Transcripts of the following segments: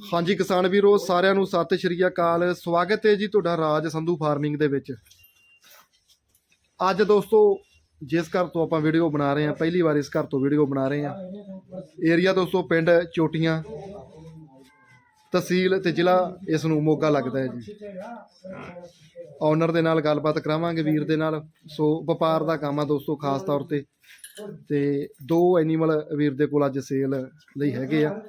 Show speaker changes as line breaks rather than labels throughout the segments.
ਹਾਂਜੀ, ਕਿਸਾਨ ਵੀਰੋ, ਸਾਰਿਆਂ ਨੂੰ ਸਤਿ ਸ਼੍ਰੀ ਅਕਾਲ। ਸਵਾਗਤ ਹੈ ਜੀ ਤੁਹਾਡਾ ਰਾਜ ਸੰਧੂ ਫਾਰਮਿੰਗ ਦੇ ਵਿੱਚ। ਅੱਜ ਦੋਸਤੋ, ਜਿਸ ਘਰ ਤੋਂ ਆਪਾਂ ਵੀਡੀਓ ਬਣਾ ਰਹੇ ਹਾਂ, ਪਹਿਲੀ ਵਾਰ ਇਸ ਘਰ ਤੋਂ ਵੀਡੀਓ ਬਣਾ ਰਹੇ ਹਾਂ। ਏਰੀਆ ਦੋਸਤੋ, ਪਿੰਡ ਚੋਟੀਆਂ, ਤਹਿਸੀਲ ਤੇ ਜ਼ਿਲ੍ਹਾ ਇਸ ਨੂੰ ਮੋਗਾ ਲੱਗਦਾ ਹੈ ਜੀ। ਓਨਰ ਦੇ ਨਾਲ ਗੱਲਬਾਤ ਕਰਾਵਾਂਗੇ ਵੀਰ ਦੇ ਨਾਲ। ਸੋ, ਵਪਾਰ ਦਾ ਕੰਮ ਆ ਦੋਸਤੋ, ਖਾਸ ਤੌਰ ਤੇ। ਤੇ ਦੋ ਐਨੀਮਲ ਵੀਰ ਦੇ ਕੋਲ ਅੱਜ ਸੇਲ ਲਈ ਹੈਗੇ ਆ।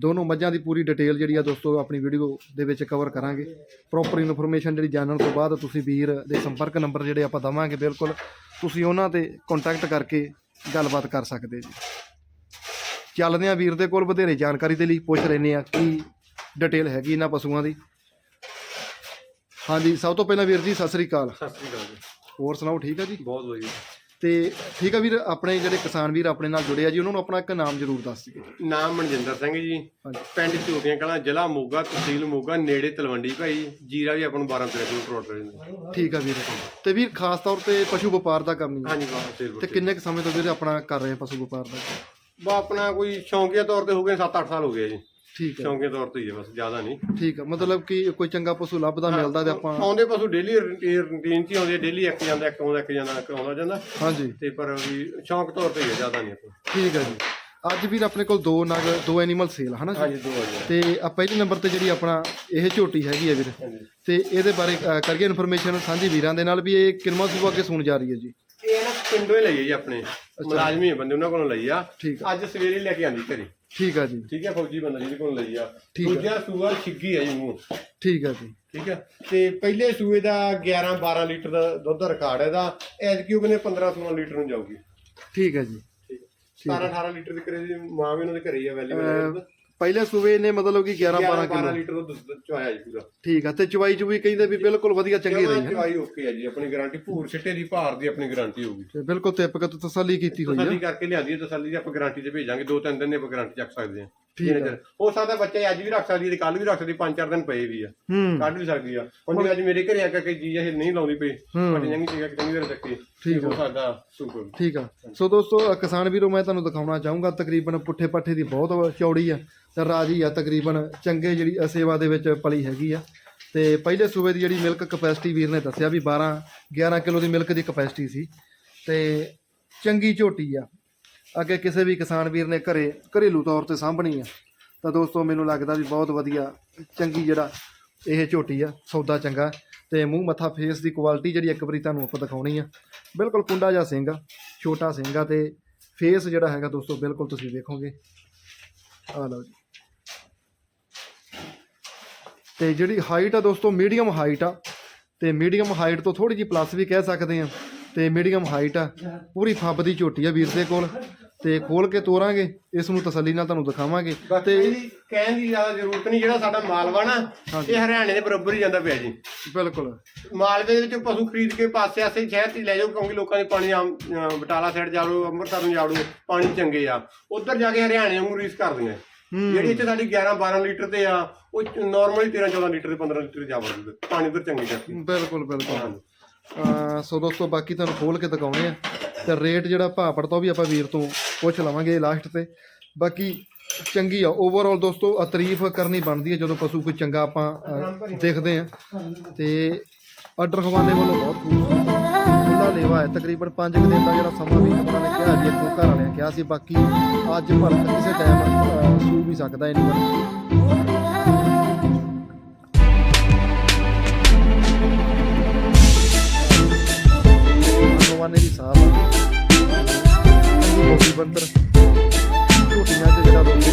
ਦੋਨੋਂ ਮੱਝਾਂ ਦੀ ਪੂਰੀ ਡਿਟੇਲ ਜਿਹੜੀ ਆ ਦੋਸਤੋ ਆਪਣੀ ਵੀਡੀਓ ਦੇ ਵਿੱਚ ਕਵਰ ਕਰਾਂਗੇ। ਪ੍ਰੋਪਰ ਇਨਫੋਰਮੇਸ਼ਨ ਜਿਹੜੀ ਜਾਣਨ ਤੋਂ ਬਾਅਦ ਤੁਸੀਂ ਵੀਰ ਦੇ ਸੰਪਰਕ ਨੰਬਰ ਜਿਹੜੇ ਆਪਾਂ ਦਵਾਂਗੇ ਬਿਲਕੁਲ ਤੁਸੀਂ ਉਹਨਾਂ ਤੇ ਕੰਟੈਕਟ ਕਰਕੇ ਗੱਲਬਾਤ ਕਰ ਸਕਦੇ ਜੀ। ਚੱਲਦੇ ਆ ਵੀਰ ਦੇ ਕੋਲ ਵਧੇਰੇ ਜਾਣਕਾਰੀ ਦੇ ਲਈ ਪੁੱਛ ਲੈਨੇ ਆ ਕੀ ਡਿਟੇਲ ਹੈਗੀ ਇਹਨਾਂ ਪਸ਼ੂਆਂ ਦੀ। ਹਾਂਜੀ ਸਭ ਤੋਂ ਪਹਿਲਾਂ ਵੀਰ ਜੀ ਸਤਿ ਸ੍ਰੀ ਅਕਾਲ।
ਸਤਿ ਸ੍ਰੀ ਅਕਾਲ ਜੀ।
ਹੋਰ ਸੁਣਾਓ ਠੀਕ ਆ ਜੀ?
ਬਹੁਤ ਵਧੀਆ।
ਤੇ ਠੀਕ ਆ ਵੀਰ ਆਪਣੇ ਜਿਹੜੇ ਕਿਸਾਨ ਵੀਰ ਆਪਣੇ ਨਾਲ ਜੁੜੇ ਆ ਜੀ ਉਹਨਾਂ ਨੂੰ ਆਪਣਾ ਇੱਕ ਨਾਮ ਜ਼ਰੂਰ ਦੱਸ ਦਿਓ।
ਨਾਮ ਮਨਜਿੰਦਰ ਸਿੰਘ ਜੀ। ਪਿੰਡ ਚੋਟੀਆਂ ਕਲਾਂ ਜ਼ਿਲ੍ਹਾ ਮੋਗਾ ਤਹਿਸੀਲ ਮੋਗਾ ਨੇੜੇ ਤਲਵੰਡੀ ਭਾਈ। ਜੀਰਾ ਵੀ ਆਪਾਂ ਨੂੰ 12 13 ਕਿਲੋ ਕਰੋੜ ਰਹਿੰਦਾ
ਠੀਕ ਆ ਵੀਰ। ਤੇ ਵੀਰ ਖਾਸ ਤੌਰ ਤੇ ਪਸ਼ੂ ਵਪਾਰ ਦਾ ਕੰਮ ਹੀ।
ਹਾਂਜੀ
ਤੇ ਕਿੰਨੇ ਕੁ ਸਮੇਂ ਤੋਂ ਵੀਰ ਆਪਣਾ ਕਰ ਰਹੇ ਪਸ਼ੂ ਵਪਾਰ ਦਾ
ਬਾ ਆਪਣਾ ਕੋਈ ਸ਼ੌਂਕੀਆ ਤੌਰ ਤੇ ਹੋ ਗਏ 7-8 ਸਾਲ ਹੋ ਗਏ ਜੀ।
ਠੀਕ ਹੈ।
ਸ਼ੌਂਕੀਆ ਤੌਰ ਤੇ ਹੀ ਹੈ ਬਸ ਜ਼ਿਆਦਾ ਨਹੀਂ।
ਠੀਕ ਆ ਮਤਲਬ ਕਿ ਕੋਈ ਚੰਗਾ ਪਸ਼ੂ ਲੱਭਦਾ ਮਿਲਦਾ ਤੇ ਆਪਾਂ
ਆਉਂਦੇ ਪਸ਼ੂ ਡੇਲੀ ਰੂਟੀਨ ਚ ਹੀ ਆਉਂਦੇ ਡੇਲੀ ਇੱਕ ਜਾਂਦਾ ਇੱਕ ਆਉਂਦਾ ਇੱਕ ਜਾਂਦਾ ਇੱਕ ਆਉਂਦਾ ਜਾਂਦਾ।
ਹਾਂਜੀ।
ਤੇ ਪਰ ਵੀ ਸ਼ੌਂਕ ਤੌਰ ਤੇ ਹੀ ਹੈ ਜ਼ਿਆਦਾ ਨਹੀਂ ਆਪਾਂ।
ਠੀਕ ਆ ਜੀ। ਅੱਜ ਵੀਰ ਆਪਣੇ ਕੋਲ ਦੋ ਨਗ ਦੋ ਐਨੀਮਲ ਸੇਲ ਹਨਾ ਜੀ?
ਹਾਂਜੀ ਦੋ ਆ ਜੀ।
ਤੇ ਆ ਪਹਿਲੇ ਨੰਬਰ ਤੇ ਜਿਹੜੀ ਆਪਣਾ ਇਹ ਝੋਟੀ ਹੈਗੀ ਆ ਵੀਰ।
ਹਾਂਜੀ।
ਤੇ ਇਹਦੇ ਬਾਰੇ ਅ, ਕਰੀਏ ਇਨਫੋਰਮੇਸ਼ਨ ਸਾਂਝੀ ਵੀਰਾਂ ਦੇ ਨਾਲ ਵੀ ਇਹ ਕਿੰਨਵਾਂ ਸੂਬਾ ਅੱਗੇ ਸੂਣ ਜਾ ਰਹੀ ਹੈ ਜੀ।
ਪਿੰਡੋਂ ਹੀ ਲਈ ਹੈ ਜੀ ਆਪਣੇ। ਮੁਲਾਜ਼ਮੀ ਹੈ ਬੰਦੇ ਉਹਨਾਂ ਕੋਲੋਂ ਲਈ ਆ।
ਠੀਕ ਆ।
ਅੱਜ ਸਵੇਰੇ ਲੈ ਕੇ ਆਂਦੀ ਘਰੇ।
ਠੀਕ ਆ ਜੀ।
ਠੀਕ ਹੈ ਫੌਜੀ ਬੰਦਾ ਜਿਹਦੇ ਕੋਲ ਲਈ ਆ।
ਠੀਕ ਆ।
ਦੂਜਾ ਸੂਆ ਛਿੱਗੀ ਹੈ ਜੀ ਮੂੰਹ।
ਠੀਕ ਆ ਜੀ।
ਠੀਕ ਹੈ ਤੇ ਪਹਿਲੇ ਸੂਏ ਦਾ 11 12 ਲੀਟਰ ਦਾ ਦੁੱਧ ਦਾ ਰਿਕਾਰਡ ਹੈ ਇਹਦਾ। ਐਤਕੀ ਉਹ ਕਹਿੰਦੇ 15 16 ਲੀਟਰ ਨੂੰ ਜਾਊਗੀ।
ਠੀਕ ਆ ਜੀ।
ਠੀਕ 17 18 ਲੀਟਰ ਦੀ ਕਰੇ ਦੀ ਮਾਂ ਵੀ ਉਹਨਾਂ ਦੇ ਘਰੇ ਹੀ ਅਵੇਲੇਬਲ
ਪਹਿਲੇ ਸੂਬੇ ਨੇ ਮਤਲਬ ਕਿ 11 12
12
ਕਿਲੋ।
ਲੀਟਰ ਦਾ ਦੁੱਧ ਚੁਆਇਆ ਜੀ ਪੂਰਾ।
ਠੀਕ ਆ ਤੇ ਚਵਾਈ ਚੁਵੀ ਕਹਿੰਦੇ ਵੀ ਬਿਲਕੁਲ ਵਧੀਆ ਚੰਗੀ ਰਹੀ ਹੈ
ਚੁਆਈ ਓਕੇ ਹੈ ਜੀ ਆਪਣੀ ਗਾਰੰਟੀ ਭੂਰ ਛਿੱਟੇ ਦੀ ਭਾਰ ਦੀ ਆਪਣੀ ਗਾਰੰਟੀ ਹੋਊਗੀ।
ਤੇ ਬਿਲਕੁਲ ਤੇ ਆਪਾਂ ਤਸੱਲੀ ਕੀਤੀ ਹੋਈ
ਤਸੱਲੀ
ਹੈ
ਕਰਕੇ ਲਿਆਂਦੀ ਹੈ ਤਸੱਲੀ ਦੀ ਆਪਾਂ ਗਾਰੰਟੀ ਤੇ ਭੇਜਾਂਗੇ ਦੋ ਤਿੰਨ ਦਿਨ ਦੇ ਆਪਾਂ ਗਾਰੰਟੀ ਚੱਕ ਸਕਦੇ ਹਾਂ।
ਠੀਕ
ਚਿਰ- ਹੋ ਸਕਦਾ ਬੱਚੇ ਅੱਜ ਵੀ ਰੱਖ ਸਕਦੀ ਹੈ ਤੇ ਕੱਲ ਵੀ ਰੱਖ ਸਕਦੀ ਪੰਜ ਚਾਰ ਦਿਨ ਪਏ ਵੀ ਆ।
ਹੂੰ।
ਕੱਢ ਵੀ ਸਕਦੀ ਆ। ਹੁਣ ਜੇ ਅੱਜ ਮੇਰੇ ਘਰੇ ਆ ਕੇ ਕੋਈ ਚੀਜ਼ ਇਹ ਨਹੀਂ ਲਾਉਂਦੀ ਪਈ
ਹੂੰ।
ਬੜੀ ਚੰਗੀ ਚੀਜ਼ ਆ ਕਿ ਚੰਗੀ ਤਰ੍ਹਾਂ ਚੱਕੀ
ਠੀਕ
ਹੋ ਸਕਦਾ ਸੁਪਰ
ਠੀਕ ਆ। ਸੋ ਦੋਸਤੋ ਅ, ਕਿਸਾਨ ਵੀਰੋ ਮੈਂ ਤੁਹਾਨੂੰ ਦਿਖਾਉਣਾ ਚਾਹੂੰਗਾ ਤਕਰੀਬਨ ਪੁੱਠੇ ਪੱਠੇ ਦੀ ਬਹੁਤ ਚੌੜੀ ਆ ਤੇ ਰਾਜੀ ਆ ਤਕਰੀਬਨ ਚੰਗੇ ਜਿਹੜੀ ਅ, ਸੇਵਾ ਦੇ ਵਿੱਚ ਪਲੀ ਹੈਗੀ ਆ। ਤੇ ਪਹਿਲੇ ਸੂਬੇ ਦੀ ਜਿਹੜੀ ਮਿਲਕ ਕਪੈਸਿਟੀ ਵੀਰ ਨੇ ਦੱਸਿਆ ਵੀ 12 11 ਕਿਲੋ ਦੀ ਮਿਲਕ ਦੀ ਕਪੈਸਿਟੀ ਸੀ ਤੇ ਚੰਗੀ ਝੋਟੀ ਆ। ਅੱਗੇ ਕਿਸੇ ਵੀ ਕਿਸਾਨ ਵੀਰ ਨੇ ਘਰੇ ਘਰੇਲੂ ਤੌਰ ਤੇ ਸਾਂਭਣੀ ਆ, ਤਾਂ ਦੋਸਤੋ ਮੈਨੂੰ ਲੱਗਦਾ ਵੀ ਬਹੁਤ ਵਧੀਆ, ਚੰਗੀ ਜਿਹੜਾ ਇਹ ਝੋਟੀ ਆ, ਸੌਦਾ ਚੰਗਾ ਤੇ ਮੂੰਹ ਮੱਥਾ ਫੇਸ ਦੀ ਕੁਆਲਿਟੀ ਜਿਹੜੀ ਇੱਕ ਵਾਰੀ ਤੁਹਾਨੂੰ ਆਪਾਂ ਦਿਖਾਉਣੀ ਆ। ਬਿਲਕੁਲ ਕੁੰਡਾ ਜਿਹਾ ਸਿੰਘ ਆ, ਛੋਟਾ ਸਿੰਘ ਆ ਤੇ ਫੇਸ ਜਿਹੜਾ ਹੈਗਾ ਦੋਸਤੋ ਬਿਲਕੁਲ ਤੁਸੀਂ ਦੇਖੋਗੇ। ਆ ਲਓ ਜੀ। ਤੇ ਜਿਹੜੀ ਹਾਈਟ ਆ ਦੋਸਤੋ ਮੀਡੀਅਮ ਹਾਈਟ ਆ, ਤੇ ਮੀਡੀਅਮ ਹਾਈਟ ਤੋਂ ਥੋੜੀ ਜਿਹੀ ਪਲੱਸ ਵੀ ਕਹਿ ਸਕਦੇ ਆ, ਤੇ ਮੀਡੀਅਮ ਹਾਈਟ ਆ, ਪੂਰੀ ਫੱਬ ਦੀ ਝੋਟੀ ਆ ਵੀਰ ਦੇ ਕੋਲ। ਤੇ ਖੋਲ ਕੇ ਤੋਰਾਂਗੇ ਇਸ ਨੂੰ ਤਸੱਲੀ ਨਾਲ ਤੁਹਾਨੂੰ ਦਿਖਾਵਾਂਗੇ।
ਤੇ ਕਹਿਣ ਦੀ ਜ਼ਿਆਦਾ ਜ਼ਰੂਰਤ ਨਹੀਂ ਜਿਹੜਾ ਸਾਡਾ ਮਾਲਵਾ ਨਾ ਇਹ ਹਰਿਆਣੇ ਦੇ ਬਰਾਬਰ ਹੀ ਜਾਂਦਾ ਪਿਆ ਜੀ।
ਬਿਲਕੁਲ।
ਮਾਲਵੇ ਦੇ ਵਿੱਚ ਪਸ਼ੂ ਖਰੀਦ ਕੇ ਪਾਸੇ ਆਸੇ ਸ਼ਹਿਰ 'ਚ ਲੈ ਜਾਓ ਕਿਉਂਕਿ ਲੋਕਾਂ ਦੇ ਪਾਣੀ ਆਮ ਬਟਾਲਾ ਸਾਈਡ ਜਾੜੋ ਅੰਮ੍ਰਿਤਸਰ ਨੂੰ ਜਾੜੋ ਪਾਣੀ ਚੰਗੇ ਆ। ਉੱਧਰ ਜਾ ਕੇ ਹਰਿਆਣੇ ਨੂੰ ਰੀਸ ਕਰਦੀਆਂ। ਜਿਹੜੀ ਇੱਥੇ ਸਾਡੀ 11 12 ਲੀਟਰ ਤੇ ਆ ਉਹ ਨਾਰਮਲੀ 13 14 ਲੀਟਰ ਤੇ 15 ਲੀਟਰ ਜਾ ਵੜਦੀ ਪਾਣੀ ਉੱਧਰ ਚੰਗੀ ਜਾਂਦੀ
ਬਿਲਕੁਲ ਬਿਲਕੁਲ। ਸੋ ਦੋਸਤੋ, ਬਾਕੀ ਤੁਹਾਨੂੰ ਖੋਲ ਕੇ ਦਿਖਾਉਣੇ ਆ। ਤੇ ਰੇਟ ਜਿਹੜਾ ਭਾਪੜ ਤੋਂ ਵੀ ਆਪਾਂ ਵੀਰ ਤੋਂ ਪੁੱਛ ਲਵਾਂਗੇ ਲਾਸਟ ਤੇ। ਬਾਕੀ ਚੰਗੀ ਆ। ਓਵਰਆਲ ਦੋਸਤੋ ਆ ਤਾਰੀਫ ਕਰਨੀ ਬਣਦੀ ਹੈ ਜਦੋਂ ਪਸ਼ੂ ਕੋਈ ਚੰਗਾ ਆਪਾਂ ਦੇਖਦੇ ਆ। ਤੇ ਆਰਡਰ ਖਵਾਨੇ ਵੱਲੋਂ ਬਹੁਤ ਖੁੱਲਾ ਲੇਵਾ ਹੈ। ਤਕਰੀਬਨ 5 ਦਿਨ ਦਾ ਜਿਹੜਾ ਸਮਾਂ ਵੀ ਉਹਨਾਂ ਨੇ ਕਿਹਾ ਜੀ ਘਰ ਵਾਲਿਆਂ ਕਿਹਾ ਸੀ। ਬਾਕੀ ਅੱਜ ਭਰ ਕਿਸੇ ਟਾਈਮ ਸੂ ਵੀ ਸਕਦਾ ਇਹਨਾਂ ਨੂੰ ਭਗਵਾਨੇ ਦੀ ਸਾਹ ਅੰਗੀ ਬੋਡੀ ਬੰਦਰ ਝੋਟੀਆਂ ਤੇ ਜਿਹੜਾ ਰੋਟੀ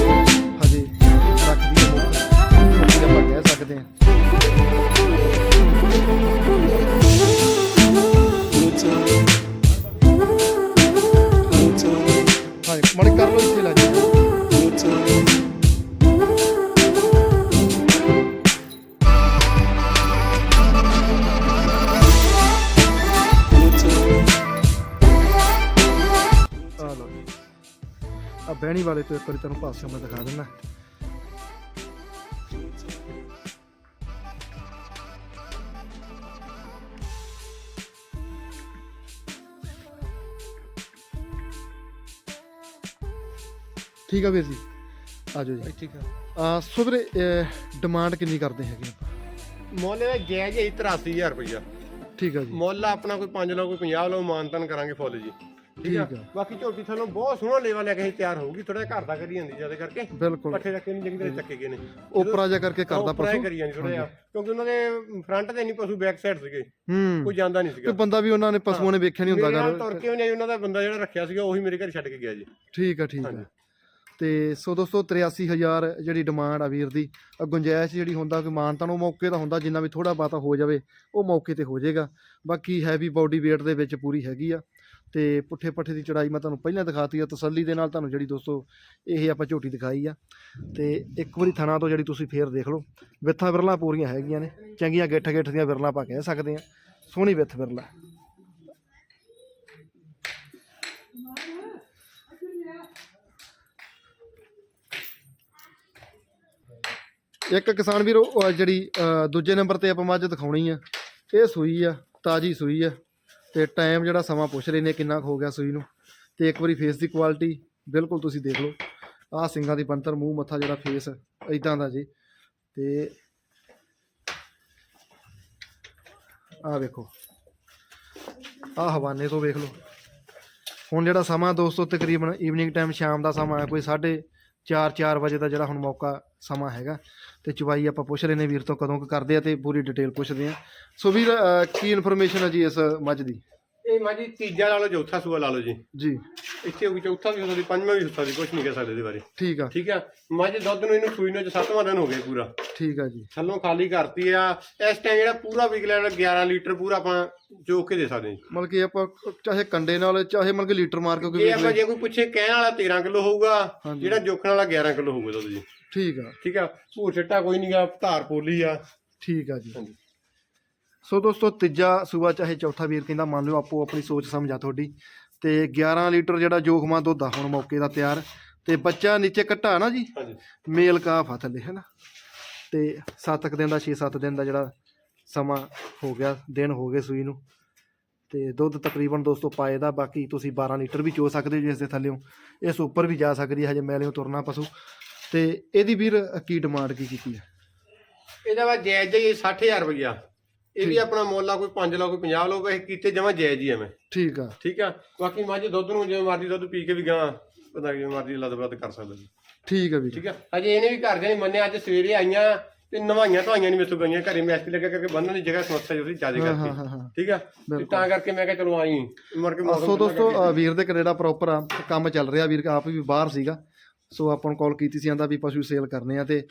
ਹਜੇ ਰੱਖਦੀ ਮੁੱਖ ਝੋਟੀ ਆਪਾਂ ਕਹਿ ਵਾਲੇ ਤੋਂ ਇੱਕ ਵਾਰੀ ਤੁਹਾਨੂੰ ਪਾਸਿਓਂ ਮੈਂ ਦਿਖਾ ਦਿੰਦਾ ਠੀਕ ਆ ਵੀਰ ਜੀ ਆਜੋ ਜੀ
ਠੀਕ ਆ
ਆ ਸੋ ਵੀਰੇ ਡਿਮਾਂਡ ਕਿੰਨੀ ਕਰਦੇ ਹੈਗੇ ਆਪਾਂ?
ਮੁੱਲ ਦਾ ਜਾਇਜ਼ ਹੈ 83000 ਰੁਪਇਆ
ਠੀਕ ਆ ਜੀ।
ਮੁੱਲ ਆਪਣਾ ਕੋਈ 5 ਲਓ ਕੋਈ 50 ਲਓ ਮਾਨਤਨ ਕਰਾਂਗੇ ਫੁੱਲ ਜੀ। ਠੀਕ ਆ। ਬਾਕੀ ਝੋਟੀ ਥੱਲੋਂ ਬਹੁਤ ਸੋਹਣਾ ਲੇਵਾ ਲੈ ਕੇ ਅਸੀਂ ਤਿਆਰ ਹੋਊਗੀ ਥੋੜਾ ਘਰ ਦਾ ਕਰੀ ਜਾਂਦੀ ਜ਼ਿਆਦਾ ਕਰਕੇ।
ਬਿਲਕੁਲ।
ਪੱਠੇ ਰੱਖੇ ਨਹੀਂ ਚੰਗੀ ਤਰ੍ਹਾਂ ਚੱਕੇ ਗਏ ਨੇ।
ਉਪਰਾ ਜਾ ਕਰਕੇ ਕਰਦਾ
ਉੱਪਰ
ਪਸ਼ੂ।
ਕਰੀ ਜਾਂਦੀ ਥੋੜਾ ਜਿਹਾ। ਕਿਉਂਕਿ ਉਹਨਾਂ ਦੇ ਫਰੰਟ ਤੇ ਨਹੀਂ ਪਸ਼ੂ ਬੈਕ ਸਾਈਡ ਸੀਗੇ।
ਹੂੰ।
ਕੋਈ ਜਾਂਦਾ ਨਹੀਂ
ਤੇ
ਸੀਗਾ
ਬੰਦਾ ਵੀ ਉਹਨਾਂ ਨੇ ਪਸ਼ੂਆਂ ਨੇ ਵੇਖਿਆ ਨਹੀਂ ਹੁੰਦਾ
ਮੇਰੇ ਨਾਲ ਤੁਰ ਕੇ ਉਹਨੇ ਉਹਨਾਂ ਦਾ ਬੰਦਾ ਜਿਹੜਾ ਰੱਖਿਆ ਸੀਗਾ ਉਹੀ ਮੇਰੇ ਘਰ ਛੱਡ ਕੇ ਗਿਆ ਜੀ।
ਠੀਕ ਆ ਠੀਕ ਆ। ਤੇ ਸੋ ਦੋਸਤੋ 83000 ਜਿਹੜੀ ਡਿਮਾਂਡ ਆ ਵੀਰ ਦੀ ਗੁੰਜਾਇਸ਼ ਜਿਹੜੀ ਹੁੰਦਾ ਕੋਈ ਮਾਨਤਾ ਨੂੰ ਮੌਕੇ ਦਾ ਹੁੰਦਾ, ਜਿੰਨਾ ਵੀ ਥੋੜਾ ਬਾਤਾ ਹੋ ਜਾਵੇ, ਉਹ ਮੌਕੇ ਤੇ ਹੋ ਜਾਏਗਾ। ਬਾਕੀ ਹੈਵੀ ਬਾਡੀ weight ਦੇ ਵਿੱਚ ਪੂਰੀ ਹੈਗੀ ਆ। ਤੇ ਪੁੱਠੇ ਪੱਠੇ ਦੀ ਚੜਾਈ ਮੈਂ ਤੁਹਾਨੂੰ ਪਹਿਲਾਂ ਦਿਖਾਤੀ ਆ, ਤਸੱਲੀ ਦੇ ਨਾਲ ਤੁਹਾਨੂੰ ਜਿਹੜੀ ਦੋਸਤੋ ਇਹ ਆਪਾਂ ਝੋਟੀ ਦਿਖਾਈ ਆ। ਤੇ ਇੱਕ ਵਾਰੀ ਥਣਾ ਤੋਂ ਜਿਹੜੀ ਤੁਸੀਂ ਫੇਰ ਦੇਖ ਲਓ, ਵਿੱਥਾਂ ਵਿਰਲਾਂ ਪੂਰੀਆਂ ਹੈਗੀਆਂ ਨੇ, ਚੰਗੀਆਂ ਗਿੱਠ ਗਿੱਠ ਦੀਆਂ ਵਿਰਲਾਂ ਆਪਾਂ ਕਹਿ ਸਕਦੇ ਆ, ਸੋਹਣੀ ਵਿੱਥ ਵਿਰਲਾ। ਇੱਕ ਕਿਸਾਨ ਵੀਰ, ਉਹ ਜਿਹੜੀ ਦੂਜੇ ਨੰਬਰ ਤੇ ਆਪਾਂ ਮੱਝ ਦਿਖਾਉਣੀ ਆ। ਇਹ ਸੂਈ ਆ, ਤਾਜੀ ਸੂਈ ਆ। ਤੇ ਟਾਈਮ ਜਿਹੜਾ ਸਮਾਂ ਪੁੱਛ ਰਹੇ ਨੇ ਕਿੰਨਾ ਕੁ ਹੋ ਗਿਆ ਸੂਈ ਨੂੰ। ਤੇ ਇੱਕ ਵਾਰੀ ਫੇਸ ਦੀ ਕੁਆਲਿਟੀ ਬਿਲਕੁਲ ਤੁਸੀਂ ਦੇਖ ਲਓ। ਆਹ ਸਿੰਘਾਂ ਦੀ ਬੰਤਰ ਮੂੰਹ, ਮੱਥਾ ਜਿਹੜਾ ਫੇਸ ਇਦਾਂ ਦਾ ਜੀ। ਤੇ ਆਹ ਵੇਖੋ। ਆਹ ਹਵਾਨੇ ਤੋਂ ਵੇਖ ਲਓ। ਹੁਣ ਜਿਹੜਾ ਸਮਾਂ ਦੋਸਤੋ, ਤਕਰੀਬਨ ਈਵਨਿੰਗ ਟਾਈਮ ਸ਼ਾਮ ਦਾ ਸਮਾਂ ਹੈ, ਕੋਈ 4:30 4 ਵਜੇ ਦਾ ਜਿਹੜਾ ਹੁਣ ਮੌਕਾ, ਸਮਾਂ ਹੈਗਾ ਤੇ ਚਵਾਈ ਆਪਾਂ ਪੁੱਛ ਰਹੇ ਨੇ ਵੀਰ ਤੋਂ ਕਦੋਂ ਕਰਦੇ ਆ ਤੇ ਪੂਰੀ ਡਿਟੇਲ ਪੁੱਛਦੇ ਆ ਸੋ ਵੀਰ ਕੀ ਇਨਫੋਰਮੇਸ਼ਨ ਹੈ ਜੀ ਇਸ ਮੱਝ ਦੀ?
ਇਹ ਮਾਜੀ ਤੀਜਾ ਲਾ ਲਓ ਚੌਥਾ ਸੂਆ ਲਾ ਲਓ ਜੀ।
ਜੀ।
ਇੱਥੇ ਕੋਈ ਚੌਥਾ ਵੀ ਹੋ ਸਕਦੀ ਪੰਜਵਾਂ ਵੀ ਹੋ ਸਕਦੀ ਕੁਝ ਨਹੀਂ ਕਹਿ ਸਕਦੇ ਇਹਦੇ ਬਾਰੇ।
ਠੀਕ ਆ।
ਠੀਕ ਆ? ਮੱਝ ਦੁੱਧ ਨੂੰ ਇਹਨੂੰ ਸੂਈ ਨੂੰ ਅੱਜ ਸੱਤਵਾਂ ਦਿਨ ਹੋ ਗਿਆ ਪੂਰਾ।
ਠੀਕ ਆ ਜੀ।
ਥੱਲੋਂ ਖਾਲੀ ਕਰਤੀ ਆ। ਇਸ ਟਾਈਮ ਜਿਹੜਾ ਪੂਰਾ ਵਿਕ ਲੈਣਾ 11 ਲੀਟਰ ਪੂਰਾ ਆਪਾਂ ਜੋਕ ਕੇ ਦੇ ਸਕਦੇ ਹਾਂ।
ਮਤਲਬ ਕਿ ਆਪਾਂ ਚਾਹੇ ਕੰਡੇ ਨਾਲ ਚਾਹੇ ਮਤਲਬ ਕਿ ਲੀਟਰ ਮਾਰ ਕੇ ਕੋਈ
ਇਹ ਆਪਾਂ ਜੇ ਕੋਈ ਪੁੱਛੇ ਕਹਿਣ ਵਾਲਾ 13 ਕਿਲੋ ਹੋਊਗਾ। ਜਿਹੜਾ ਜੋਖਣ ਵਾਲਾ 11 ਕਿਲੋ ਹੋਊਗਾ ਦੁੱਧ ਜੀ।
ਠੀਕ ਆ।
ਠੀਕ ਆ? ਭੂਰ ਛੱਟਾ ਕੋਈ ਨਹੀਂਗਾ ਧਾਰ ਪੋਲੀ ਆ।
ਠੀਕ ਆ ਜੀ।
ਹਾਂਜੀ।
ਸੋ ਦੋਸਤੋ ਤੀਜਾ ਸੂਆ ਚਾਹੇ ਚੌਥਾ ਵੀਰ ਕਹਿੰਦਾ ਮੰਨ ਲਓ ਆਪੋ ਆਪਣੀ ਸੋਚ ਸਮਝ ਆ ਤੁਹਾਡੀ। ਤੇ 11 ਲੀਟਰ ਜਿਹੜਾ ਜੋਖਮਾ ਦੁੱਧ ਆ ਹੁਣ ਮੌਕੇ ਦਾ ਤਿਆਰ। ਤੇ ਬੱਚਾ ਨੀਚੇ ਕੱਟਾ ਨਾ ਜੀ?
ਹਾਂਜੀ।
ਮੇਲ ਕਾਫ ਆ ਥੱਲੇ ਹੈ ਨਾ ਤੇ 7 ਦਿਨ ਦਾ 6-7 ਦਿਨ ਦਾ ਜਿਹੜਾ ਸਮਾਂ ਹੋ ਗਿਆ ਦਿਨ ਹੋ ਗਏ ਸੂਈ ਨੂੰ। ਤੇ ਦੁੱਧ ਤਕਰੀਬਨ ਦੋਸਤੋ ਪਾਏ ਦਾ ਬਾਕੀ ਤੁਸੀਂ 12 ਲੀਟਰ ਵੀ ਚੋ ਸਕਦੇ ਹੋ ਜੇ ਇਸ ਦੇ ਥੱਲੇੋਂ ਇਸ ਉੱਪਰ ਵੀ ਜਾ ਸਕਦੀ ਹੈ ਹਜੇ ਮੈਲਿਓ ਤੁਰਨਾ ਪਸ਼ੂ। ਤੇ ਇਹਦੀ ਵੀਰ ਕੀ ਡਿਮਾਂਡ ਕੀ ਕੀਤੀ ਹੈ?
ਇਹਦਾ ਵਾ ਜਾਇਜ਼ ਜੀ 60000 ਰੁਪਇਆ ਇਹ ਵੀ ਆਪਣਾ ਮੁੱਲ ਆ ਕੋਈ 5 ਲਓ ਕੋਈ 50 ਲਓ ਇਹ ਕੀਤੇ ਜਮਾ ਜਾਇਜ਼ ਹੀ ਐਵੇਂ
ਠੀਕ ਆ।
ਠੀਕ ਆ? ਬਾਕੀ ਮੱਝ ਦੁੱਧ ਨੂੰ ਜਿਵੇਂ ਮਰਜ਼ੀ ਦੁੱਧ ਪੀ ਕੇ ਵੀ ਗਾਂ ਪਤਾ ਕਿਵੇਂ ਮਰਜ਼ੀ ਲੱਦ ਕਰ ਸਕਦਾ ਜੀ।
ਠੀਕ ਆ ਵੀਰ।
ਠੀਕ ਆ? ਅਜੇ ਇਹਨੇ ਵੀ ਘਰ ਦੇ ਨਹੀਂ ਮੰਨਿਆ ਅੱਜ ਸਵੇਰੇ ਆਈਆਂ ਤੇ ਨਵਾਈਆਂ ਧਵਾਈਆਂ ਨਹੀਂ ਮੇਥੋਂ ਗਈਆਂ ਘਰੇ ਮੈਸਤਰੀ ਲੱਗਾ ਕਰਕੇ ਬੰਨਣ ਦੀ ਜਗ੍ਹਾ ਸਮੱਸਿਆ ਜੋ ਸੀ ਜ਼ਿਆਦਾ
ਹਾਂ
ਠੀਕ ਆ? ਤੇ ਤਾਂ ਕਰਕੇ ਮੈਂ ਕਿਹਾ ਚਲੋ ਆਈ ਮਰ ਕੇ ਮੌਸਮ
ਸੋ ਦੋਸਤੋ ਵੀਰ ਦੇ ਕੈਨੇਡਾ ਪ੍ਰੋਪਰ ਆ ਕੰਮ ਚੱਲ ਰਿਹਾ ਵੀਰ ਆਪ ਵੀ ਬਾਹਰ ਸੀਗਾ। ਸੋ ਆਪਾਂ ਨੂੰ ਕਾਲ ਕੀਤੀ ਸੀ ਆਂਦਾ ਵੀ ਪਸ਼ੂ ਸੇਲ ਕਰਨੇ ਆ ਤੇ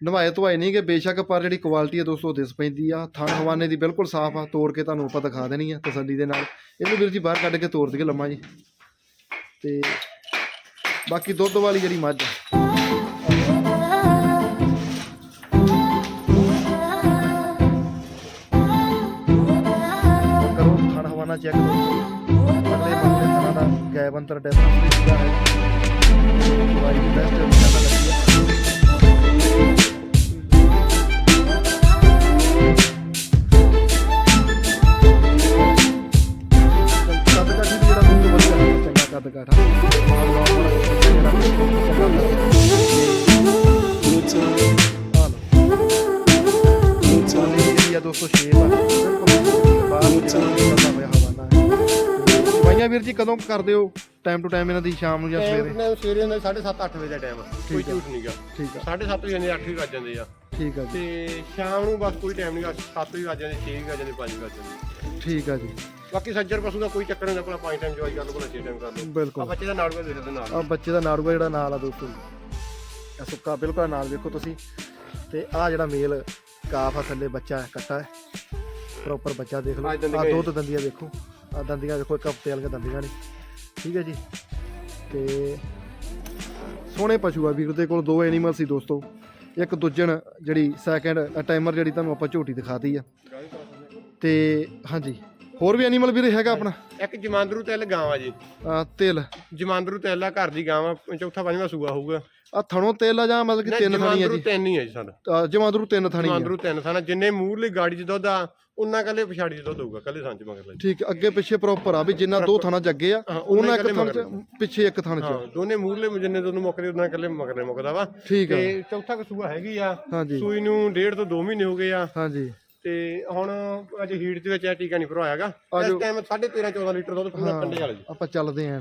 ਨਵਾਏ ਧਵਾਏ ਨਹੀਂ ਕਿ ਬੇਸ਼ੱਕ ਪਰ ਜਿਹੜੀ ਕੁਆਲਿਟੀ ਆ ਦੋਸਤੋ ਦਿਸ ਪੈਂਦੀ ਆ। ਥਣ ਹਵਾਨੇ ਦੀ ਬਿਲਕੁਲ ਸਾਫ਼ ਆ ਤੋੜ ਕੇ ਤੁਹਾਨੂੰ ਆਪਾਂ ਦਿਖਾ ਦੇਣੀ ਆ ਤਸੱਲੀ ਦੇ ਨਾਲ। ਇਹਨੂੰ ਵੀਰ ਜੀ ਬਾਹਰ ਕੱਢ ਕੇ ਤੋੜ ਦਈਏ ਲੰਮਾ ਜੀ। ਤੇ ਬਾਕੀ ਦੁੱਧ ਵਾਲੀ ਜਿਹੜੀ ਮੱਝ ਆ, ਕਰੋ ਥਣ ਹਵਾਨਾ ਚੈੱਕ ਕਰੋ। ਅਗਲੇ ਬੰਦੇ ਦਾ ਗੈਬ ਅੰਤਰ ਡੈਫੀਨਿਟਲੀ ਹੈ। ਦਵਾਈ ਬੈਸਟ ਹੈ ਹਵਾਨਾ ਹੈ ਭਾਈਆਂ ਵੀਰ ਜੀ ਕਦੋਂ ਕਰਦੇ ਹੋ? ਟਾਈਮ ਟੂ ਟਾਈਮ ਇਹਨਾਂ ਦੀ ਸ਼ਾਮ ਨੂੰ ਜਾਂ ਸਵੇਰੇ?
ਸਵੇਰੇ ਨੇ 7:30 8 ਵਜੇ ਦਾ ਟਾਈਮ ਕੋਈ। ਝੂਠ ਨਹੀਂਗਾ
ਠੀਕ ਆ।
7:30 ਵੀ ਜਾਂਦੇ 8 ਵੀ ਵੱਜ ਜਾਂਦੇ ਆ।
ਠੀਕ ਆ ਜੀ।
ਤੇ ਸ਼ਾਮ ਨੂੰ ਬਸ ਕੋਈ ਟਾਈਮ ਨਹੀਂਗਾ 7 ਵੀ ਵੱਜ ਜਾਂਦੇ 6 ਵੀ ਵੱਜ ਜਾਂਦੇ 5 ਵੀ ਵੱਜ ਜਾਂਦੇ।
ਠੀਕ ਆ ਜੀ।
ਬਾਕੀ ਸੱਜਰ ਪਸ਼ੂ ਦਾ ਕੋਈ ਚੱਕਰ ਨਹੀਂ ਆਪਣਾ 5 ਟਾਈਮ ਜਵਾਈ ਕਰ ਲਓ ਆਪਣਾ 6 ਟਾਈਮ ਕਰ ਲਓ। ਆ
ਬਿਲਕੁਲ
ਬੱਚੇ ਦਾ ਵੀ ਦੇ ਦਿੰਦੇ ਨਾਲ।
ਆ ਬੱਚੇ ਦਾ ਨਾੜੂਗਾ ਜਿਹੜਾ ਨਾਲ ਆ ਦੋਸਤੋ। ਆ ਸੁੱਕਾ ਬਿਲਕੁਲ ਨਾਲ ਵੇਖੋ ਤੁਸੀਂ। ਤੇ ਆ ਜਿਹੜਾ ਮੇਲ ਕਾਫ ਆ ਥੱਲੇ ਬੱਚਾ ਕੱਟਾ ਹੈ। ਪ੍ਰੋਪਰ ਬੱਚਾ ਦੇਖ ਲਓ।
ਆ
ਆ
ਦੰਦੀਆਂ
ਦੋ ਦੰਦੀਆਂ ਦੇਖੋ। ਆ ਦੰਦੀਆਂ ਦੇਖੋ ਇੱਕ ਹਫ਼ਤੇ ਵਾਲੀਆਂ ਦੰਦੀਆਂ ਨੇ। ਠੀਕ ਹੈ ਜੀ। ਤੇ ਸੋਹਣੇ ਪਸ਼ੂ ਆ ਵੀਰ ਦੇ ਕੋਲ ਦੋ ਐਨੀਮਲ ਸੀ ਦੋਸਤੋ। ਇੱਕ ਦੁੱਜਣ ਜਿਹੜੀ ਸੈਕੰਡ ਟਾਈਮਰ ਜਿਹੜੀ ਤੁਹਾਨੂੰ ਆਪਾਂ ਝੋਟੀ ਦਿਖਾਤੀ ਆ। ਤੇ ਹਾਂਜੀ ਹੋਰ ਵੀ ਐਨੀਮਲ ਵੀਰੇ ਹੈਗਾ ਆਪਣਾ?
ਇੱਕ ਜਮਾਂਦਰੂ ਤਿਲ ਗਾਂ ਆ ਜੀ।
ਆ ਤਿਲ।
ਜਮਾਂਦਰੂ ਤਿਲ ਆ ਘਰ ਦੀ ਗਾਂ ਆ ਚੌਥਾ ਪੰਜਵਾਂ ਸੂਆ ਹੋਊਗਾ।
ਆ ਥਣੋਂ ਤੇਲ ਆ ਜਾਂ ਮਤਲਬ ਕਿ ਤਿੰਨ ਥਣੀ ਆ
ਜਮਾਂਦਰੂ
ਜੀ
ਤਿੰਨ ਹੀ ਹੈ ਜੀ ਸਾਡਾ।
ਜਮਾਂਦਰੂ ਤਿੰਨ ਥਣੀ ਆ
ਜਮਾਂਦਰੂ ਤਿੰਨ ਸਾਨਾ ਜਿੰਨੇ ਮੂਰਲੀ ਗਾੜੀ 'ਚ ਦੁੱਧ ਆ ਉਹਨਾਂ ਕੱਲੇ ਪਛਾੜੀ 'ਚ ਦੁੱਧ ਹੋਊਗਾ ਕੱਲੇ ਸੰਚ ਮਗਰ ਲਈ
ਠੀਕ ਅੱਗੇ ਪਿੱਛੇ ਪ੍ਰੋਪਰ ਆ ਵੀ ਜਿੰਨਾ ਦੋ ਥਣਾ ਚ ਅੱਗੇ ਆ
ਹਾਂ, ਉਹਨਾਂ
ਇੱਕ
ਇਕੱਲੇ
ਥਣ ਚ ਪਿੱਛੇ ਇੱਕ ਥਣ ਚ।
ਹਾਂ ਦੋਨੇ ਮੂਰਲੇ ਜਿੰਨੇ ਦੋਨੋਂ ਮੁੱਕਦੇ ਉਹਨਾਂ ਕੱਲੇ ਮਗਰਲੇ ਮੁੱਕਦਾ ਵਾ।
ਠੀਕ ਆ।
ਤੇ ਚੌਥਾ ਕਸੂਆ ਹੈਗੀ ਆ
ਹਾਂਜੀ।
ਸੂਈ ਨੂੰ ਡੇਢ ਤੋਂ 2 ਮਹੀਨੇ ਹੋ ਗਏ ਆ।
ਹਾਂਜੀ।
ਤੇ ਹੁਣ ਅੱਜ ਹੀਟ ਦੇ ਵਿੱਚ ਇਹ ਟੀਕਾ ਨਹੀਂ ਭਰਵਾਇਆਗਾ ਇਸ
ਆਜੋ।
ਟਾਈਮ 13.5 14 ਲੀਟਰ ਦੁੱਧ ਪੂਰਾ ਕੰਡੇ ਵਾਲਾ ਜੀ
ਆਪਾਂ ਚੱਲਦੇ ਆਂ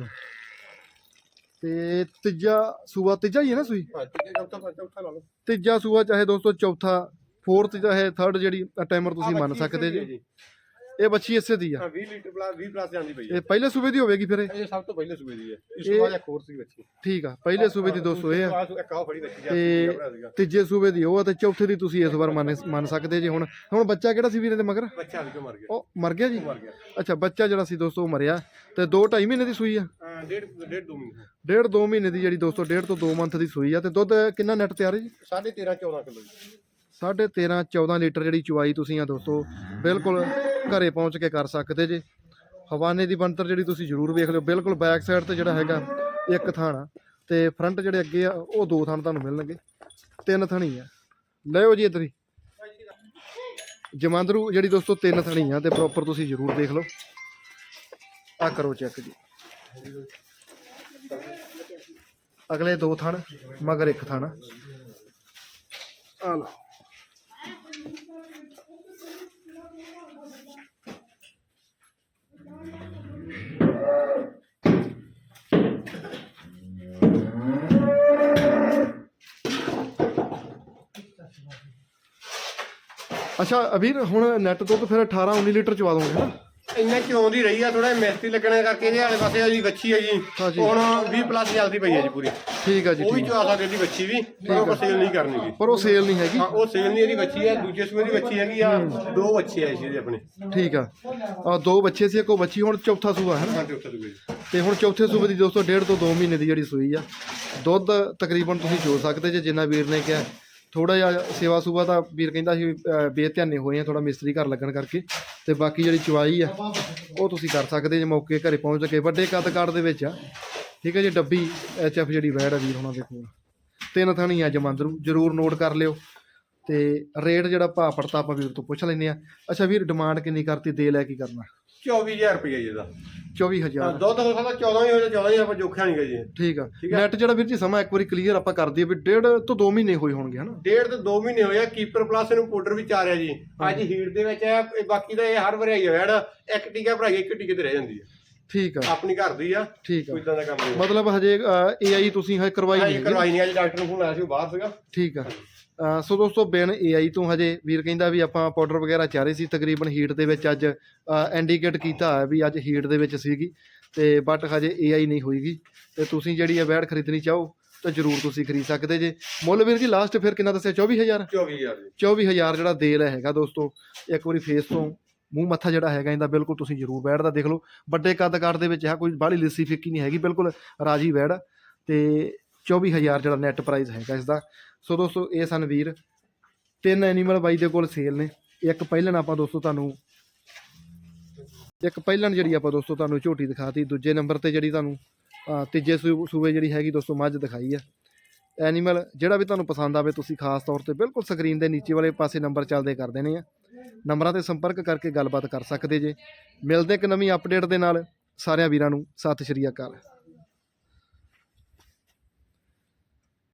ਤੇ ਤੀਜਾ ਸੂਆ ਤੀਜਾ ਹੀ ਹੈ ਨਾ ਸੂਈ?
ਹਾਂ ਤੀਜਾ ਚੌਥਾ ਚੌਥਾ ਲਾ ਲਓ।
ਤੀਜਾ ਸੂਆ ਚਾਹੇ ਦੋਸਤੋ ਚੌਥਾ ਫੋਰਥ ਚਾਹੇ ਥਰਡ ਜਿਹੜੀ ਟਾਈਮਰ ਤੁਸੀਂ ਮੰਨ ਸਕਦੇ ਜੀ। ਇਹ ਬੱਚੀ ਇਸੇ ਦੀ ਆ।
ਹਾਂ 20 ਲੀਟਰ ਪਲੱਸ 20 ਪਲੱਸ ਜਾਂਦੀ ਪਈ ਹੈ।
ਇਹ ਪਹਿਲੇ ਸੂਬੇ ਦੀ ਹੋਵੇਗੀ ਫਿਰ ਇਹ?
ਇਹ ਸਭ ਤੋਂ ਪਹਿਲੇ ਸੂਬੇ ਦੀ ਹੈ। ਇਸ
ਇਹ-
ਤੋਂ ਬਾਅਦ ਇੱਕ ਹੋਰ ਸੀ ਬੱਚੀ
ਠੀਕ ਆ ਪਹਿਲੇ ਸੂਬੇ ਦੀ ਦੋਸਤੋ ਇਹ ਆ। ਤੇ ਤੀਜੇ ਸੂਬੇ ਦੀ ਉਹ ਆ ਤੇ ਚੌਥੇ ਦੀ ਤੁਸੀਂ ਇਸ ਵਾਰ ਮੰਨ ਸਕਦੇ ਜੀ ਹੁਣ। ਹੁਣ ਬੱਚਾ ਕਿਹੜਾ ਸੀ ਵੀਰੇ ਦੇ ਮਗਰ?
ਬੱਚਾ ਵੀ ਮਰ ਗਿਆ।
ਉਹ ਮਰ ਗਿਆ ਜੀ?
ਮਰ ਗਿਆ।
ਅੱਛਾ ਬੱਚਾ ਜਿਹੜਾ ਸੀ ਦੋਸਤੋ ਉਹ ਮਰਿਆ। ਤੇ 2 2.5 ਮਹੀਨੇ ਦੀ ਸੂਈ ਆ?
ਹਾਂ, ਡੇਢ ਡੇਢ ਦੋ ਮਹੀਨੇ।
ਡੇਢ 2 ਮਹੀਨੇ ਦੀ ਜਿਹੜੀ ਦੋਸਤੋ ਡੇਢ ਤੋਂ 2 ਮੰਥ ਦੀ ਸੂਈ ਆ। ਤੇ ਦੁੱਧ ਕਿੰਨਾ ਨੈਟ ਤਿਆਰ ਹੈ ਜੀ?
13.5 14 ਕਿਲੋ ਜੀ।
ਸਾਢੇ 13 14 ਲੀਟਰ ਜਿਹੜੀ ਚੁਆਈ ਤੁਸੀਂ ਆ ਦੋਸਤੋ, ਬਿਲਕੁਲ ਘਰੇ ਪਹੁੰਚ ਕੇ ਕਰ ਸਕਦੇ ਜੇ। ਹਵਾਨੇ ਦੀ ਬਣਤਰ ਜਿਹੜੀ ਤੁਸੀਂ ਜ਼ਰੂਰ ਵੇਖ ਲਿਓ। ਬਿਲਕੁਲ ਬੈਕ ਸਾਈਡ ਤੇ ਜਿਹੜਾ ਹੈਗਾ, ਇੱਕ ਥਾਣਾ ਆ। ਤੇ ਫਰੰਟ ਜਿਹੜੇ ਅੱਗੇ ਆ, ਉਹ ਦੋ ਥਾਣ ਤੁਹਾਨੂੰ ਮਿਲਣਗੇ। ਤਿੰਨ ਥਣੀ ਆ। ਲਿਓ ਜੀ ਇੱਧਰ ਹੀ। ਜਮਾਂਦਰੂ ਜਿਹੜੀ ਦੋਸਤੋ ਤਿੰਨ ਥਣੀ ਆ ਤੇ ਪ੍ਰੋਪਰ ਤੁਸੀਂ ਜ਼ਰੂਰ ਦੇਖ ਲਓ। ਆ ਕਰੋ ਚੈੱਕ ਜੀ। ਅਗਲੇ ਦੋ ਥਣ, ਮਗਰ ਇੱਕ ਥਣ ਆ। ਲਓ। ਅੱਛਾ ਅਭੀਰ ਹੁਣ ਨੈਟ ਦੁੱਧ ਫਿਰ 18 19 ਲੀਟਰ ਚਵਾ ਦੋਗੇ ਨਾ।
ਇੰਨਾ ਕਿਉਂ ਦੀ ਰਹੀ ਆ ਥੋੜਾ ਮਿਸਤਰੀ ਲੱਗਣੇ ਕਰਕੇ ਇਹਦੇ ਵਾਲੇ ਪਾਸੇ ਆ ਜੀ ਬੱਚੀ ਹੈ ਜੀ।
ਹਾਂਜੀ।
ਹੁਣ 20 ਪਲੱਸ ਚੱਲਦੀ ਪਈ ਹੈ ਜੀ ਪੂਰੀ।
ਠੀਕ ਆ ਜੀ
ਉਹ ਵੀ
ਠੀਕ
ਚਵਾ ਸਕਦੇ ਦੀ ਬੱਚੀ ਵੀ ਪਰ ਉਹ ਸੇਲ ਨਹੀਂ ਕਰਨੀ ਜੀ
ਪਰ ਉਹ ਸੇਲ ਨਹੀਂ ਹੈਗੀ।
ਹਾਂ ਉਹ ਸੇਲ ਨਹੀਂ ਇਹਦੀ ਬੱਚੀ ਹੈ ਦੂਜੇ ਸੂਏ ਦੀ ਬੱਚੀ ਹੈਗੀ ਆ ਦੋ ਬੱਚੇ ਆ ਜੀ ਆਪਣੇ।
ਠੀਕ ਆ। ਆ ਦੋ ਬੱਚੇ ਸੀ ਇੱਕੋ ਬੱਚੀ ਹੁਣ ਚੌਥਾ ਸੂਆ ਹੈ ਨਾ।
ਹਾਂ ਤੇ ਉੱਥੇ ਦੂਜੇ
ਤੇ ਹੁਣ ਚੌਥੇ ਸੂਬੇ ਦੀ ਦੋਸਤੋ ਡੇਢ ਤੋਂ 2 ਮਹੀਨੇ ਦੀ ਜਿਹੜੀ ਸੂਈ ਆ ਦੁੱਧ ਤਕਰੀਬਨ ਤੁਸੀਂ ਜੋ ਸਕਦੇ ਜੇ ਜਿੰਨਾ ਵੀਰ ਨੇ ਕਿਹਾ। ਥੋੜਾ ਜਿਹਾ ਸੇਵਾ ਸੂਵਾ ਤਾਂ ਵੀਰ ਕਹਿੰਦਾ ਸੀ ਅਹ, ਬੇਧਿਆਨੇ ਹੋਏ ਆ ਥੋੜਾ ਮਿਸਤਰੀ ਘਰ ਲੱਗਣ ਕਰਕੇ। ਤੇ ਬਾਕੀ ਜਿਹੜੀ ਚਵਾਈ ਆ ਉਹ ਤੁਸੀਂ ਕਰ ਸਕਦੇ ਜੇ ਮੌਕੇ ਘਰੇ ਪਹੁੰਚ ਕੇ ਵੱਡੇ ਕੱਦ ਕਾਠ ਦੇ ਵਿੱਚ ਆ। ਠੀਕ ਹੈ ਜੀ ਡੱਬੀ ਐਚਐਫ ਜਿਹੜੀ ਵੈੜ ਆ ਵੀਰ ਹੋਣਾ ਦੇ ਕੋਲ। ਤਿੰਨ ਥਾਣੀ ਆ ਜਮੰਦਰੂ ਜਰੂਰ ਨੋਟ ਕਰ ਲਿਓ। ਤੇ ਰੇਟ ਜਿਹੜਾ ਭਾਅ ਪੜਤਾ ਆਪਾਂ ਵੀਰ ਤੋਂ ਪੁੱਛ ਲੈਂਦੇ ਆ। ਅੱਛਾ ਵੀਰ ਡਿਮਾਂਡ ਕਿੰਨੀ ਕਰਤੀ ਦੇ ਲੈ ਕੀ ਕਰਨਾ?
24000 ਰੁਪਏ ਜੀ ਇਹਦਾ।
24000
ਦੁੱਧ ਹੋ ਸਕਦਾ 14 ਹੀ ਹੋ ਜਾ 14 ਹੀ ਆਪਾਂ ਜੋਖਿਆ ਨਹੀਂ ਜੀ।
ਠੀਕ ਆ।
ਠੀਕ ਆ।
ਨੈਟ ਜਿਹੜਾ ਵੀਰ ਜੀ ਸਮਾਂ ਇੱਕ ਵਾਰੀ ਕਲੀਅਰ ਆਪਾਂ ਕਰ ਦਈਏ ਵੀ ਡੇਢ ਤੋਂ 2 ਮਹੀਨੇ ਹੋਏ ਹੋਣਗੇ ਹਨਾ?
ਡੇਢ ਤੋਂ 2 ਮਹੀਨੇ ਹੋਏ ਆ ਕੀਪਰ ਪਲੱਸ ਨੂੰ ਪਾਊਡਰ ਵੀ ਚਾਰਿਆ ਜੀ। ਅੱਜ ਹੀਟ ਦੇ ਵਿੱਚ ਹੈ ਇਹ ਬਾਕੀ ਦਾ ਇਹ ਹਰ ਵਾਰੀ ਆਈ ਹੈ ਇੱਕ ਟੀਕਾ ਭਰਾਈ ਇੱਕ ਟੀਕੇ ਤੇ ਰਹਿ ਜਾਂਦੀ ਹੈ
ਠੀਕ ਆ।
ਆਪਣੀ ਘਰ ਦੀ ਆ
ਠੀਕ ਆ।
ਕੋਈ ਇਦਾਂ ਦਾ ਕੰਮ ਨਹੀਂ
ਮਤਲਬ ਹਜੇ ਏਆਈ ਤੁਸੀਂ ਹਜੇ ਕਰਵਾਈ ਨਹੀਂ।
ਕਰਵਾਈ ਨਹੀਂ ਅੱਜ ਡਾਕਟਰ ਨੂੰ ਫੋਨ ਆਇਆ ਸੀ ਉਹ ਬਾਹਰ ਸੀਗਾ।
ਠੀਕ ਆ। ਸੋ ਦੋਸਤੋ ਬਿਨ ਏਆਈ ਤੋਂ ਹਜੇ ਵੀਰ ਕਹਿੰਦਾ ਵੀ ਆਪਾਂ ਪਾਊਡਰ ਵਗੈਰਾ ਚਾਰੇ ਸੀ ਤਕਰੀਬਨ ਹੀਟ ਦੇ ਵਿੱਚ ਅੱਜ ਇੰਡੀਕੇਟ ਕੀਤਾ ਹੈ ਵੀ ਅੱਜ ਹੀਟ ਦੇ ਵਿੱਚ ਸੀਗੀ ਤੇ ਬਟ ਹਜੇ ਏਆਈ ਨਹੀਂ ਹੋਈਗੀ। ਤੇ ਤੁਸੀਂ ਜਿਹੜੀ ਇਹ ਵੈੜ ਖਰੀਦਣੀ ਚਾਹੋ ਤਾਂ ਜਰੂਰ ਤੁਸੀਂ ਖਰੀਦ ਸਕਦੇ ਜੇ। ਮੁੱਲ ਵੀਰ ਜੀ ਲਾਸਟ ਫਿਰ ਕਿੰਨਾ ਦੱਸਿਆ? 24000
24000 ਜੀ।
24000 ਜਿਹੜਾ ਦੇਲ ਹੈਗਾ ਦੋਸਤੋ ਇੱਕ ਵਾਰੀ ਫੇਸ ਤੋਂ ਮੂੰਹ ਮੱਥਾ ਜਿਹੜਾ ਹੈਗਾ ਇਹਦਾ ਬਿਲਕੁਲ ਤੁਸੀਂ ਜ਼ਰੂਰ ਬੈਠਦਾ ਦੇਖ ਲਓ। ਵੱਡੇ ਕੱਦ ਕਾਠ ਦੇ ਵਿੱਚ ਹੈ ਕੋਈ ਬਾਹਲੀ ਲਿੱਸੀ ਫਿੱਕੀ ਨਹੀਂ ਹੈਗੀ, ਬਿਲਕੁਲ ਰਾਜੀ ਬੈੜ ਆ ਤੇ 24000 ਜਿਹੜਾ ਨੈਟ ਪ੍ਰਾਈਸ ਹੈਗਾ ਇਸ ਦਾ ਸੋ ਦੋਸਤੋ, ਇਹ ਸਨ ਵੀਰ। ਤਿੰਨ ਐਨੀਮਲ ਬਾਈ ਦੇ ਕੋਲ ਸੇਲ ਨੇ। ਇੱਕ ਪਹਿਲਣ ਆਪਾਂ ਦੋਸਤੋ ਤੁਹਾਨੂੰ ਇੱਕ ਪਹਿਲਣ ਜਿਹੜੀ ਆਪਾਂ ਦੋਸਤੋ ਤੁਹਾਨੂੰ ਝੋਟੀ ਦਿਖਾਤੀ। ਦੂਜੇ ਨੰਬਰ ਤੇ ਜਿਹੜੀ ਤੁਹਾਨੂੰ ਤੀਜੇ ਸੂ- ਸੂਬੇ ਜਿਹੜੀ ਹੈਗੀ ਦੋਸਤੋ ਮੱਝ ਦਿਖਾਈ ਆ। ਐਨੀਮਲ ਜਿਹੜਾ ਵੀ ਤੁਹਾਨੂੰ ਪਸੰਦ ਆਵੇ, ਤੁਸੀਂ ਖਾਸ ਤੌਰ ਤੇ ਬਿਲਕੁਲ ਸਕਰੀਨ ਦੇ ਨੀਚੇ ਵਾਲੇ ਪਾਸੇ ਨੰਬਰ ਚੱਲਦੇ ਕਰ ਦੇਣੇ ਆ। ਨੰਬਰਾਂ ਤੇ ਸੰਪਰਕ ਕਰਕੇ ਗੱਲਬਾਤ ਕਰ ਸਕਦੇ ਜੇ। ਮਿਲਦੇ ਇੱਕ ਨਵੀਂ ਅਪਡੇਟ ਦੇ ਨਾਲ, ਸਾਰਿਆਂ ਵੀਰਾਂ ਨੂੰ ਸਤਿ ਸ਼੍ਰੀ ਅਕਾਲ।